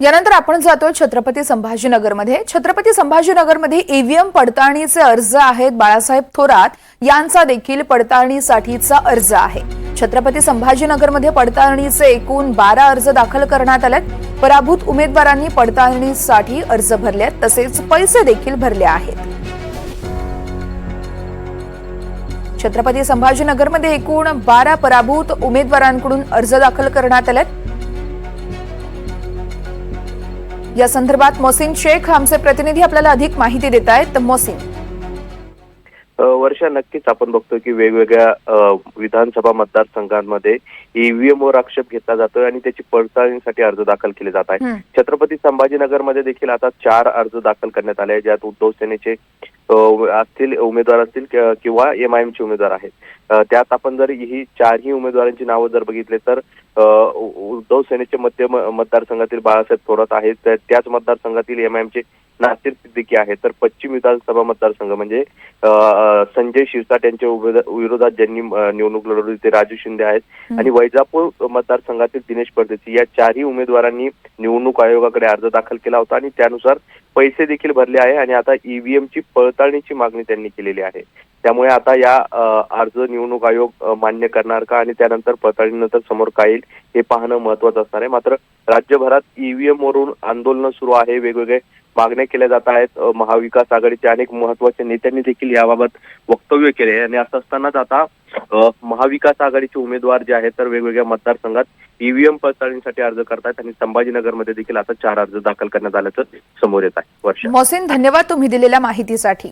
यानंतर आपण जातोय छत्रपती संभाजीनगरमध्ये. छत्रपती संभाजीनगरमध्ये ईव्हीएम पडताळणीचे अर्ज आहेत. बाळासाहेब थोरात यांचा देखील पडताळणीसाठीचा अर्ज आहे. छत्रपती संभाजीनगरमध्ये पडताळणीचे एकूण बारा अर्ज दाखल करण्यात आलेत. पराभूत उमेदवारांनी पडताळणीसाठी अर्ज भरले आहेत तसेच पैसे देखील भरले आहेत. छत्रपती संभाजीनगरमध्ये एकूण बारा पराभूत उमेदवारांकडून अर्ज दाखल करण्यात आलेत. या संदर्भात मोसिन शेख आमचे प्रतिनिधी आपल्याला अधिक माहिती देत आहेत. मोसिन वर्षा नक्कीच आपण बघतो की वेगवेगळ्या विधानसभा मतदारसंघांमध्ये ईव्हीएम वर आक्षेप घेतला जातोय आणि त्याची पडताळणीसाठी अर्ज दाखल केले जात आहे. छत्रपती संभाजीनगरमध्ये देखील आता चार अर्ज दाखल करण्यात आले आहेत ज्यात उद्धव सेनेचे असतील उमेदवार असतील किंवा एम आय एमचे उमेदवार आहेत. त्यात आपण जर ही चारही उमेदवारांची नावं जर बघितले तर उद्धव सेनेचे मध्य मतदारसंघातील बाळासाहेब थोरात आहेत. त्याच मतदारसंघातील एम आय एमचे नासिर सिद्दीकी आहेत तर पश्चिम विधानसभा मतदारसंघ म्हणजे संजय शिरसाट यांच्या विरोधात ज्यांनी निवडणूक लढवली ते राजू शिंदे आहेत. आणि वैजापूर मतदारसंघातील दिनेश परदेशी या चारही उमेदवारांनी निवडणूक आयोगाकडे अर्ज दाखल केला होता आणि त्यानुसार पैसे देखील भरले आहे आणि आता ईव्हीएम ची पडताळणीची मागणी त्यांनी केलेली आहे. त्यामुळे आता या अर्ज निवडणूक आयोग मान्य करणार का? आणि त्यानंतर पडताळणीनंतर समोर काय येईल हे पाहणं महत्वाचं असणार आहे. मात्र राज्यभरात ईव्हीएम वरून आंदोलनं सुरू आहे. वेगवेगळे मागण्या केल्या जात आहेत. महाविकास आघाडीच्या अनेक महत्त्वाच्या नेत्यांनी देखील याबाबत वक्तव्य केले आणि असं असतानाच आता महाविकास आघाडीचे उमेदवार जे आहेत तर वेगवेगळ्या मतदारसंघात ईव्हीएम पडताळणीसाठी अर्ज करतात आणि संभाजीनगरमध्ये देखील आता चार अर्ज दाखल करण्यात आल्याचं समोर येत आहे. वर्ष. मोसिन धन्यवाद तुम्ही दिलेल्या माहितीसाठी.